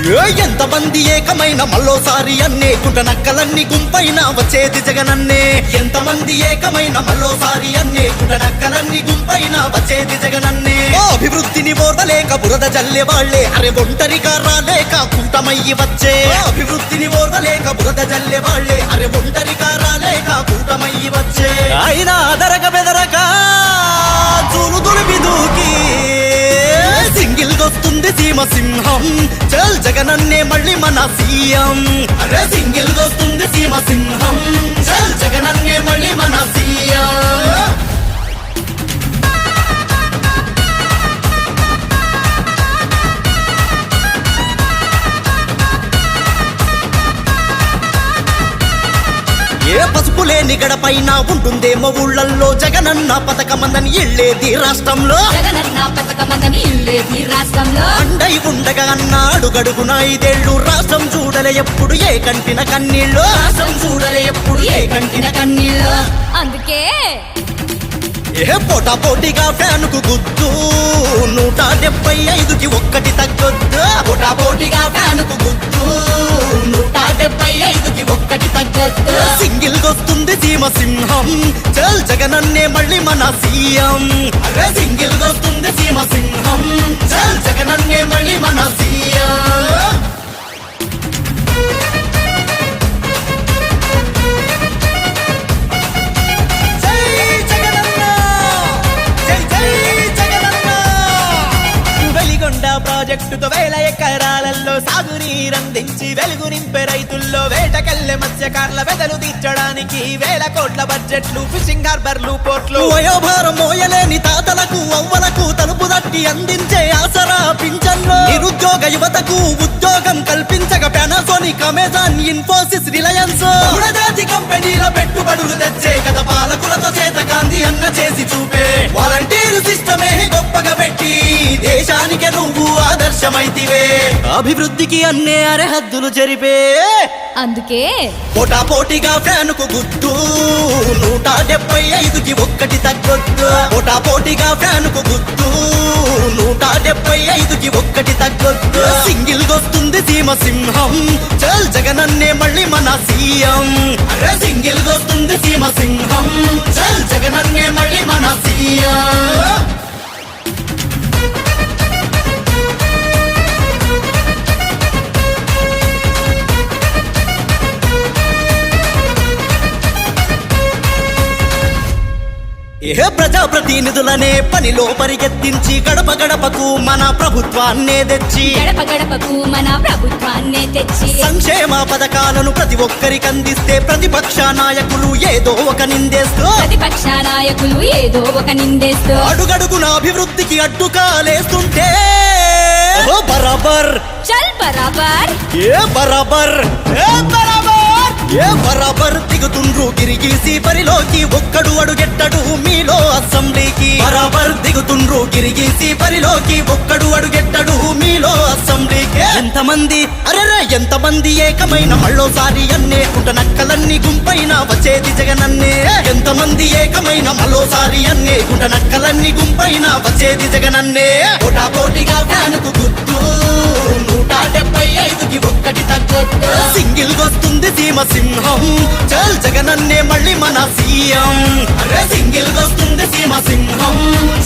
ఎంతమంది ఏకమైన మళ్ళోసారి అన్నే కుంట నక్కలన్నీ గుంపైన వచ్చేది జగనన్నే. ఎంతమంది ఏకమైన మళ్ళోసారి అన్నే కుంట నక్కలన్నీ గుంపైన వచ్చేది జగనన్నే. అభివృద్ధిని ఓర్వలేక బురద జల్లే వాళ్ళే అరే ఒంటరిగా రాలేక కూటమయ్యి వచ్చే. అభివృద్ధిని ఓర్వలేక బురద జల్లే వాళ్ళే అరే ఒంటరిగా రాలేక కూటమయ్యి వచ్చే. అయినా అదరగ వస్తుంది సింహం చల్ జగనన్నే మళ్ళీ మన సీఎం. అరే సింగిల్ వస్తుంది సీమ సింహం చల్ జగనన్నే మళ్ళీ మన సీఎం. లేని గడపైన ఉంటుందేమో ఊళ్ళల్లో జగనన్న పథకమందని ఇళ్ళేది రాష్ట్రంలో. జగనన్న పథకమందని ఇల్లేది రాష్ట్రంలో. అండై ఉండగా అన్నాడు గడుగున ఐదేళ్ళు రాష్ట్రం చూడలే ఎప్పుడు ఏ కంటిన కన్నీళ్ళు. రాష్ట్రం చూడలే ఎప్పుడు ఏ కంటిన కన్నీళ్ళు. అందుకే ఏ పోటా పోటీగా ఫ్యాన్కు గుద్దు. నూట డెబ్బై ఐదుకి ఒక్కటి తగ్గొద్దు. పోటా పోటీగా ఫ్యాన్కు గుద్దు. వస్తుంది సింహం. చల్ జగనన్నే మళ్ళీ మన సీఎం. అరే సింగిల్ వస్తుంది సీమ సింహం. చల్ జగనన్నే మళ్ళీ మన సీఎం. ప్రాజెక్టుతో వేల ఎకరాలలో సాగునీరందించి వెలుగు నింపే రైతుల్లో వేటకెళ్ళే మత్స్యకారుల వెదలు తీర్చడానికి వేల కోట్ల బడ్జెట్లు ఫిషింగ్ హార్బర్లు పోర్ట్లు. వయోభారం మోయలేని తాతలకు అవ్వలకు తలుపు తట్టి అందించే ఆసరా పింఛన్లు. నిరుద్యోగ యువతకు ఉద్యోగం కల్పించక పానాసోనిక్ అమెజాన్ ఇన్ఫోసిస్ రిలయన్స్ గుణజాతి కంపెనీల పెట్టుబడులు తెచ్చే గత పాలకులతో చేత కాంతి అన్న చేసి చూపే. వాలంటీర్ సిస్టమే అభివృద్ధికి అన్నే అరహద్దులు జరిపే. అందుకే పోటా పోటీగా ఫ్యాన్కు గుద్దు నూట డెబ్బై ఐదుకి ఒక్కటి తగ్గొద్దు. పోటా పోటీగా ఫ్యాన్కు గుద్దు నూట డెబ్బై ఐదుకి ఒక్కటి తగ్గొద్దు. సింగిల్ వస్తుంది సీమ సింహం. చల్ జగనన్నే మళ్ళీ మన సీఎం. అరే సింగిల్ వస్తుంది సీమ సింహం. చల్ జగనన్నే మళ్ళీ మన సీఎం. ఏ ప్రజాప్రతినిధులనే పనిలో పరిగెత్తించి గడప గడపకు మన ప్రభుత్వాన్నే తెచ్చి. గడప గడపకు మన ప్రభుత్వాన్నే తెచ్చి. సంక్షేమ పథకాలను ప్రతి ఒక్కరికి అందిస్తే ప్రతిపక్ష నాయకులు ఏదో ఒక నిందేస్తూ. ప్రతిపక్ష నాయకులు ఏదో ఒక నిందేస్తూ. అడుగడుగున అభివృద్ధికి అడ్డుకాలేస్తుంటే బరాబర్. చల్ బరాబర్. ఏ బరాబర్. ఏ బరాబర్. ఏ బరాబర్ దిగుతుండ్రు గిరిగీసి పరిలోకి ఒక్కడు అడుగెట్టడు మీలో అసెంబ్లీకి. బరాబర్ దిగుతుండ్రు గిరిగీసి పరిలోకి ఒక్కడు అడుగెట్టడు మీలో అసెంబ్లీకి. ఎంతమంది అరెరే ఎంతమంది ఏకమైన మళ్ళోసారి అన్నే ఉంట నక్కలన్నీ గుంపైన వచ్చేది జగనన్నే. ఎంతమంది ఏకమైన మళ్ళోసారి అన్నే ఉంట నక్కలన్నీ గుంపైన వచ్చేది జగనన్నే. పోటా పోటీగా ఫ్యాన్కు గుర్తు. మళ్ళీ మా సింహం. చల్ జగనన్నే మళ్ళీ మన సీఎం. అరే సింగిల్ వస్తుంది సీమ సింహం.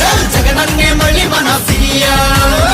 చల్ జగనన్నే మళ్ళీ మన సీఎం.